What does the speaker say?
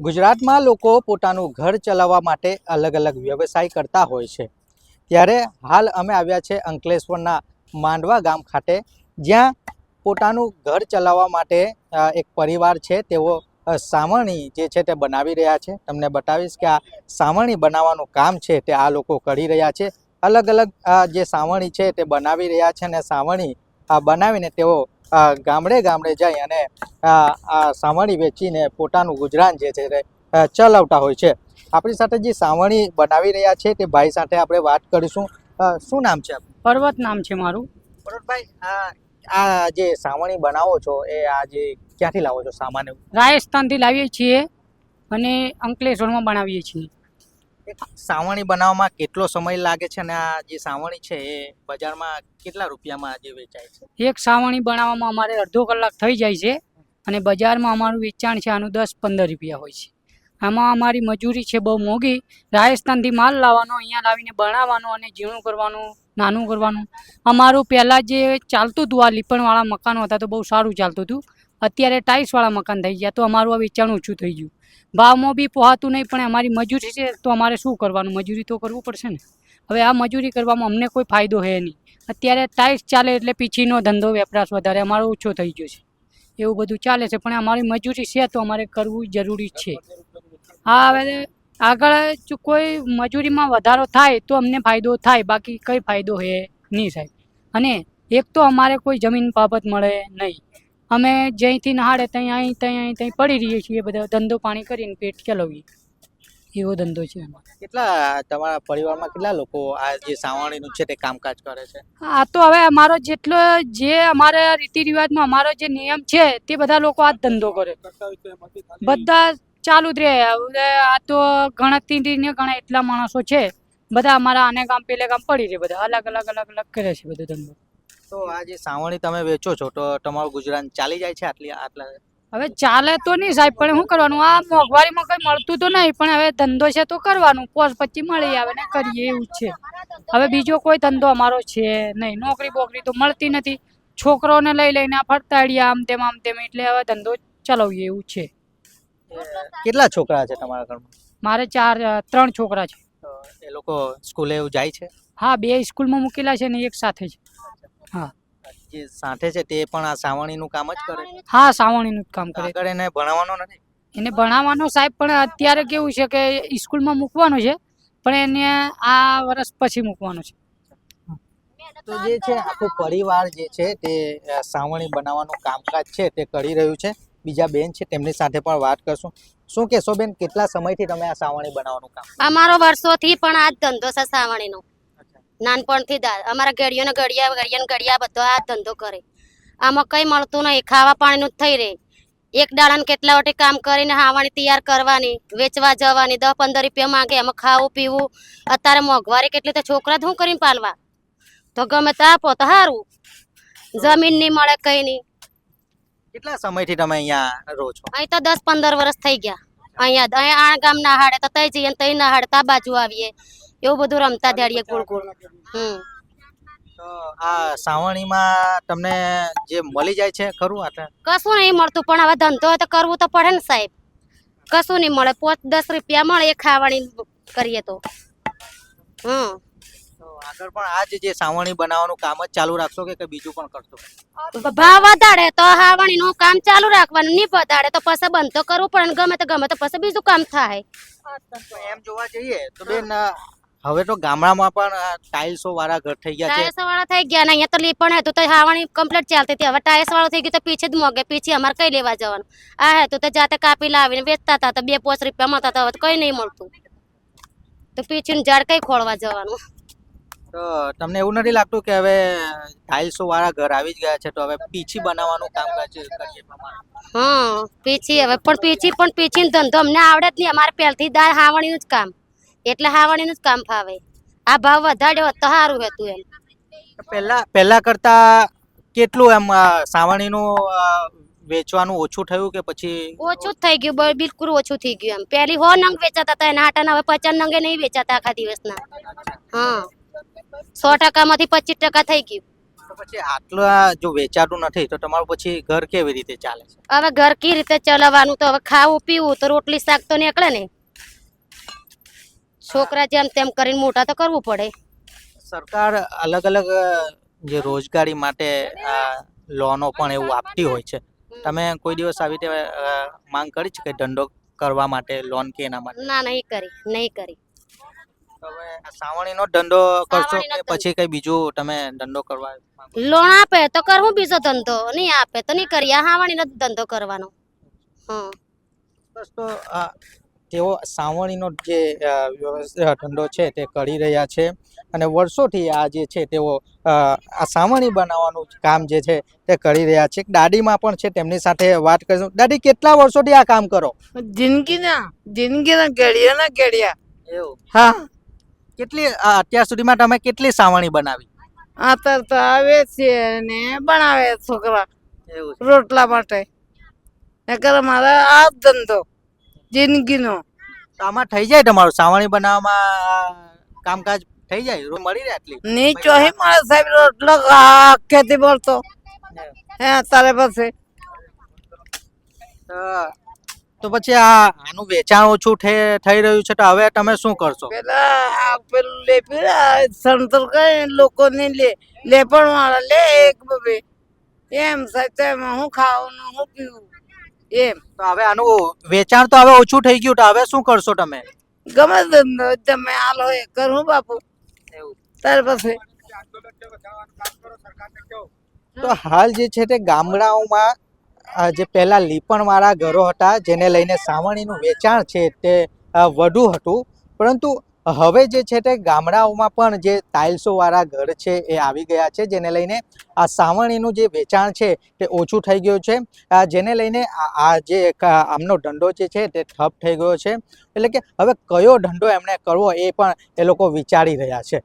ગુજરાતમાં લોકો પોતાનું ઘર ચલાવવા માટે અલગ અલગ વ્યવસાય કરતા હોય છે. ત્યારે હાલ અમે આવ્યા છે અંકલેશ્વરના માંડવા ગામ ખાતે જ્યાં પોતાનું ઘર ચલાવવા માટે એક પરિવાર છે. તેઓ સાવણી જે છે તે બનાવી રહ્યા છે. તમને બતાવીશ કે આ સાવણી બનાવવાનું કામ છે તે આ લોકો કરી રહ્યા છે. અલગ અલગ જે સાવણી છે તે બનાવી રહ્યા છે અને સાવરણી અ, બનાવીને તેઓ ગામડે ગામડે જઈ અને આ સાવરણી વેચીને પોતાનું ગુજરાન જે છે ચલાવતા હોય છે. આપણી સાથે જે સાવણી બનાવી રહ્યા છે તે ભાઈ સાથે આપણે વાત કરીશું. શું નામ છે પર્વત નામ છે મારું. પર્વતભાઈ આ આ જે સાવણી બનાવો છો એ આ જે ક્યાંથી લાવો છો સામાન્ય? રાજસ્થાનથી લાવીએ છીએ અને અંકલેશ્વરમાં બનાવીએ છીએ. એક સાવરણી બનાવવામાં કેટલો સમય લાગે છે અને આ જે સાવણી છે એ બજારમાં કેટલા રૂપિયામાં આજે વેચાય છે? એક સાવણી બનાવવામાં અમારે અડધો કલાક થઈ જાય છે અને બજારમાં અમારું વેચાણ છે આનું દસ પંદર રૂપિયા હોય છે. આમાં અમારી મજૂરી છે બહુ મોંઘી. રાજસ્થાનથી માલ લાવવાનો, અહીંયા લાવીને બનાવવાનો અને ઝીણું કરવાનું, નાનું કરવાનું. અમારું પહેલાં જે ચાલતું હતું, આ લીપણવાળા મકાનો હતા, તો બહુ સારું ચાલતું હતું. અત્યારે ટાઇલ્સવાળા મકાન થઈ ગયા, તો અમારું આ વેચાણ ઓછું થઈ ગયું. ભાવમાં બી પોહાતું નહીં, પણ અમારી મજૂરી છે તો અમારે શું કરવાનું? મજૂરી તો કરવું પડશે ને. હવે આ મજૂરી કરવામાં અમને કોઈ ફાયદો છે નહીં. અત્યારે ટાઇલ્સ ચાલે એટલે પીછીનો ધંધો વપરાશ વધારે, અમારો ઓછો થઈ ગયો છે. એવું બધું ચાલે છે, પણ અમારી મજૂરી છે તો અમારે કરવું જરૂરી છે. હા હવે આગળ જો કોઈ મજૂરીમાં વધારો થાય તો અમને ફાયદો થાય, બાકી કંઈ ફાયદો છે નહીં સાહેબ. અને એક તો અમારે કોઈ જમીન બાબત મળે નહીં. અમે જ્યાંથી નહાડે ત્યાં અહીં ત્યાં અહીં ત્યાં પડી રહીએ છીએ બધા. ધંધો પાણી કરીને પેટ ચલાવીએ. એવો ધંધો છે કેટલા તમારા પરિવારમાં કેટલા લોકો આ જે સાવણીનું છે તે કામકાજ કરે છે? આ તો હવે અમારો જેટલો જે અમારે રીતિ રિવાજમાં અમારો જે નિયમ છે તે બધા લોકો આ ધંધો કરે. બધા ચાલુ જ રહે. હવે આ તો ગણતરી ને ઘણા એટલા માણસો છે. બધા અમારા આને ગામ પેલે ગામ પડી રહે બધા. અલગ અલગ અલગ અલગ કરે છે બધો ધંધો. તો આ જે સાવણી તમે વેચો છો તો તમારું ગુજરાન ચાલી જાય છે આટલી આટલા? હવે ચાલે તો નહીં સાહેબ પણ શું કરવાનું? આ મોંઘવારીમાં કંઈ મળતું તો નહીં પણ હવે ધંધો છે તો કરવાનું. પોસ પછી મળી આવે ને કરીએ એવું છે. હવે બીજો કોઈ ધંધો અમારો છે નહીં. નોકરી બોકરી તો મળતી નથી. છોકરોને લઈ લઈને આ ફરતા અડિયા આમ તેમ આમ તેમ એટલે હવે ધંધો ચલાવીએ એવું છે. કેટલા છોકરા છે તમારા ઘરમાં? મારે ચાર ત્રણ છોકરા છે. એ લોકો સ્કૂલે એવું જાય છે? હા બે સ્કૂલમાં મૂકેલા છે ને એક સાથે છે જે સાથે છે તે પણ આ સાવણીનું કામ જ કરે હા સાવણીનું જ કામ કરે. આગળ એને ભણાવવાનો નથી? એને ભણાવવાનો સાહેબ પણ અત્યારે કેવું છે કે સ્કૂલમાં મૂકવાનો છે પણ એને આ વર્ષ પછી મૂકવાનો છે. તો જે છે આખો પરિવાર જે છે તે સાવણી બનાવવાનું કામકાજ છે તે કરી રહ્યું છે. બીજા બેન છે તેમની સાથે પણ વાત કરશું. શું કહેશો બેન કેટલા સમયથી તમે આ સાવણી બનાવવાનું કામ અમારો વર્ષોથી પણ આ જ ધંધો છે સાવણીનો. નાનપણથી જ. અમારા ગળિયોને ઘડિયા ઘડિયા ઘડિયા બધો આ ધંધો કરે. આમાં કઈ મળતું નહીં. ખાવા પાણીનું જ થઈ રહે. એક દાડાને કેટલા વટી કામ કરીને હાવાની તૈયાર કરવાની વેચવા જવાની દસ પંદર રૂપિયા માંગે એમાં ખાવું પીવું. અત્યારે મોંઘવારી કેટલી તો છોકરા શું કરીને પાલવા? તો ગમે તો આપો તો સારું. જમીન નહીં મળે કઈ નહીં. કેટલા સમયથી તમે અહીંયા રહો છો? અહીં તો દસ પંદર વર્ષ થઈ ગયા. અહીંયા અહીંયા આ ગામ ના હાડે તો તઈ જઈએ તઈ ના હાડે તો આ બાજુ આવીએ. એવું બધું રમતા દેડીએ ગોળ ગોળ હમ. તો આ સાવરણીમાં તમને જે મળી જાય છે ખરું આટલા? કશું નહીં મળતું પણ હવે ધંધો તો કરવું તો પડે ને સાહેબ. કશું નહીં મળે. પોચ દસ રૂપિયા મળે એ ખાવાની કરીએ તો. હમ. આગળ પણ આજ જે સાવણી બનાવવાનું કામ જ ચાલુ રાખશો કે બીજું પણ કરશો? ભાવ વધારે તો સાવણી નું કામ ચાલુ રાખવાનું નહીં વધારે તો પછી બંધ તો કરવું પડે ગમે તો ગમે તો પછી બીજું કામ થાય. એમ જોવા જઈએ તો બેન હવે તો ગામડામાં પણ ટાઇલ્સો વાળા ઘર થઈ ગયા છે. ટાયસ વાળા થઈ ગયા ને અહીંયા તો લીપણ હતું તો હાવણી કમ્પ્લીટ ચાલતી હતી. હવે ટાઇલ્સ વાળો થઈ ગયું તો પીછે જ મોગે પીછે અમારે કઈ લેવા જવાનું? આ હતું તો જાતે કાપી લાવીને વેચતા હતા તો બે પોચ રૂપિયા મળતા હતા હવે કઈ નહીં મળતું. તો પીછીનું ઝાડ કઈ ખોળવા જવાનું? તો તમને એવું નથી લાગતું કે હવે ટાઇલ્સો વાળા ઘર આવી જ ગયા છે તો હવે પીછી બનાવવાનું કામ કરીએ? હા પીછી હવે પણ પીછી પણ પીછી ધંધો અમને આવડે જ નહીં. અમારે પહેલથી દાળ હાવણીનું જ કામ. એટલે હાવણીનું જ કામ ફાવે. આ ભાવ વધાર્યો તો સારું હતું એમ. પહેલા પહેલા કરતા કેટલું એમ સાવણીનું વેચવાનું ઓછું થયું કે પછી? ઓછું જ થઈ ગયું બિલકુલ ઓછું થઈ ગયું એમ. પહેલી હો નંગ વેચાતા હતા એના હાટાના હવે પચાસ નંગે નહીં વેચાતા આખા દિવસના. હા. સો ટકામાંથી પચીસ ટકા થઈ ગયું. પછી આટલા જો વેચાતું નથી તો તમારું પછી ઘર કેવી રીતે ચાલે છે? હવે ઘર કેવી રીતે ચલાવવાનું? તો હવે ખાવું પીવું તો રોટલી શાક તો નીકળે ને. છોકરા જેમ તેમ કરીને મોટા તો કરવું પડે. સરકાર અલગ અલગ જે રોજગારી માટે આ લોનો પણ એવું આપતી હોય છે. તમે કોઈ દિવસ આવી રીતે માંગ કરી છે કે ધંધો કરવા માટે લોન કે એના માટે? ના નહીં કરી નહીં કરી. હવે સાવણીનો ધંધો કરશો કે પછી કઈ બીજું તમે ધંધો કરવા લોન આપે તો કરવું બીજો ધંધો નહીં આપે તો નહીં કરી આ સાવણીનો ધંધો કરવાનો. હા. બસ તો તેઓ સાવણીનો જે ધંધો છે તે કરી રહ્યા છે અને વર્ષોથી આ જે છે તેઓ આ સાવણી બનાવવાનું કામ જે છે તે કરી રહ્યા છે. દાદીમાં પણ છે તેમની સાથે વાત કરીશું. દાદી કેટલા વર્ષોથી આ કામ કરો? જિંદગીના જિંદગીના ઘડિયા ના ઘડિયા. એવું? હા. કેટલી અત્યાર સુધીમાં તમે કેટલી સાવણી બનાવી? આતર તો આવે છે ને બનાવે છોકરા એવું રોટલા માટે. નકર મારા આ ધંધો. જિંદગીનો તો આમાં થઈ જાય તમારું? સાવણી બનાવવામાં કામકાજ થઈ જાય? રૂમ મળી રહે આટલી? ની ચોહી મળે સાહેબ રોટલો ખેતી પડતો હે તારે પાસે તો- પછી આ આનું વેચાણ ઓછું થઈ રહ્યું છે તો હવે તમે શું કરશો? પેલા પેલું લે પેલા સંતર કઈ લોકોને લે લે પણ વાળા લે એક બબે. એમ સાહેબ હું ખાવાનું હું પીવું? એમ. તો હવે આનું વેચાણ તો હવે ઓછું થઈ ગયું તો હવે શું કરશો તમે? ગમે ધંધો તમે હાલ હોય કરું બાપુ. તારે પછી. તો હાલ જે છે તે ગામડાઓમાં આ જે પહેલા લીપણવાળા ઘરો હતા જેને લઈને સાવણીનું વેચાણ છે તે વધુ હતું. પરંતુ હવે જે છે તે ગામડાઓમાં પણ જે ટાઇલ્સોવાળા ઘર છે એ આવી ગયા છે, જેને લઈને આ સાવણીનું જે વેચાણ છે તે ઓછું થઈ ગયું છે. જેને લઈને આ જે આમનો ધંધો જે છે તે ઠપ થઈ ગયો છે. એટલે કે હવે કયો ધંધો એમણે કરવો એ પણ એ લોકો વિચારી રહ્યા છે.